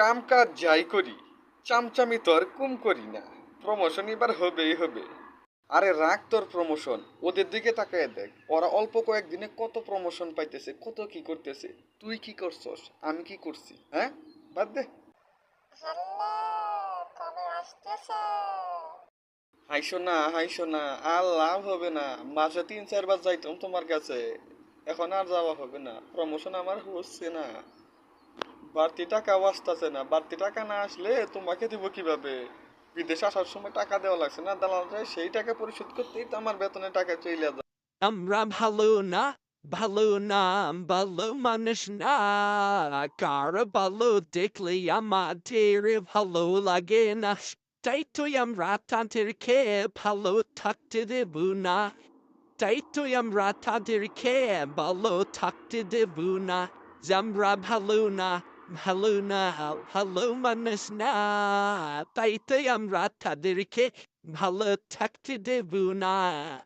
কাম কাজ যাই করি চামচামি তো আর কুম করি না। প্রমোশন এবার হবেই হবে। আরে রাখ তোর প্রমোশন ওদের দিকে তাকায় দেখ। ওরা অল্প কয়েকদিনে কত প্রমোশন পাইতেছে কত কি করতেছে তুই কি করছস আমি কি করছি হ্যাঁ? বাদ দে। হাইসো না হাইসো না আর লাভ হবে না। মাসে তিন চারবার যাইতাম তোমার কাছে। এখন আর যাওয়া হবে না। প্রমোশন আমার হচ্ছে না। বাড়তি টাকা আসতেছে না। বাড়তি টাকা না আসলে তোমাকে দিব কীভাবে? বিদেশে আসার সময় টাকা দেওয়া লাগছে না। দালাল সেই টাকা পরিশোধ করতেই তো আমার বেতনের টাকা চলে যায়। আমরা ভালো না ভালো না ভালো মানুষ না। কার ভালো দেখলে আমাদের ভালো লাগে না। তাই তুই আমরা তাদেরকে ভালো থাকতে দেব না। তাই তুই আমরা তাদেরকে ভালো থাকতে দেব না। আমরা ভালো না Haluna, haluma nesna, baite amrata dirike, halatakti devuna.